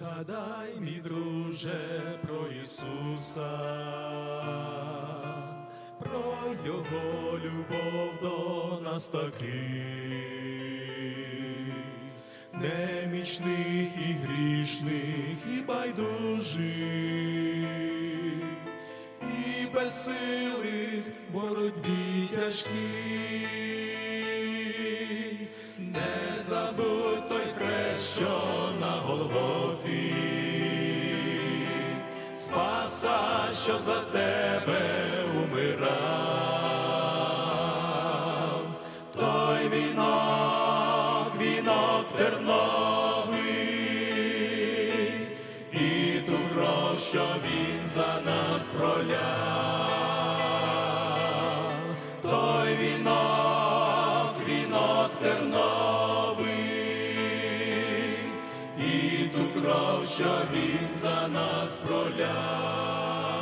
Згадай, мій друже, про Ісуса, про Його любов до нас таких, немічних і грішних, і байдужих, і безсилих боротьбі тяжкій. Що за тебе умирав, той вінок, вінок терновий, і ту кров, що він за нас проляв, той вінок, вінок терновий, і ту кров, що він за нас проляв.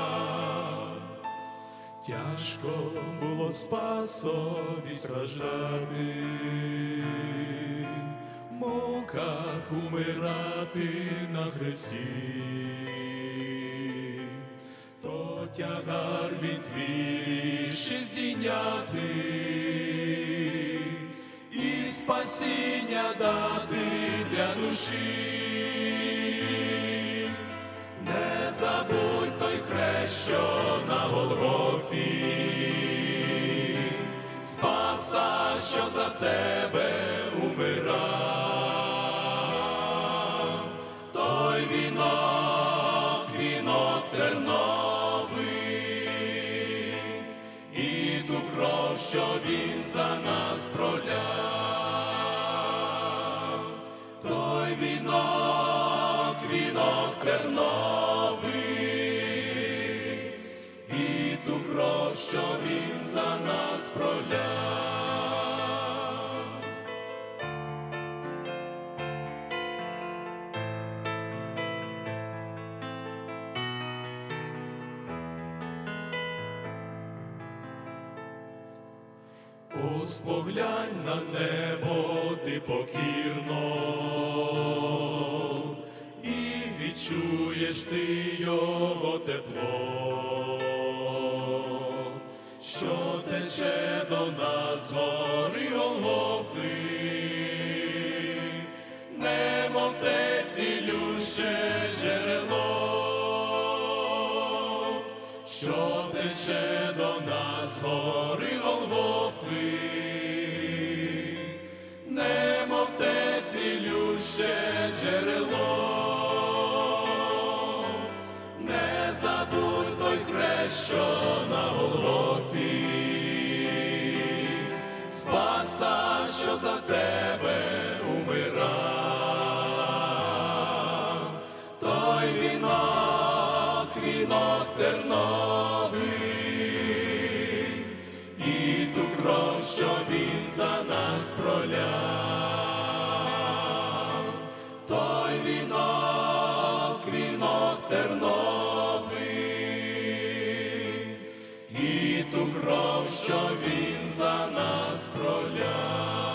Тяжко було спасові страждати, в муках умирати на хресті, то тягар від вірі ще здійняти і спасіння дати для душі. Не забудь той хрест, що що за тебе умирав, той вінок, вінок терновий, і ту кров, що він за нас проляв, той вінок, вінок терновий, і ту кров, що він за нас проляв. Споглянь на небо ти покірно, і відчуєш ти його тепло, що тече до нас з гори Голгофи, немов те цілюще джерело що тече до нас гори Голгофи, немов те джерело, не забудь той хрест, що на Голгофі, спаса, що за тебе умирав, той вінок, вінок терновий, що він за нас проляв.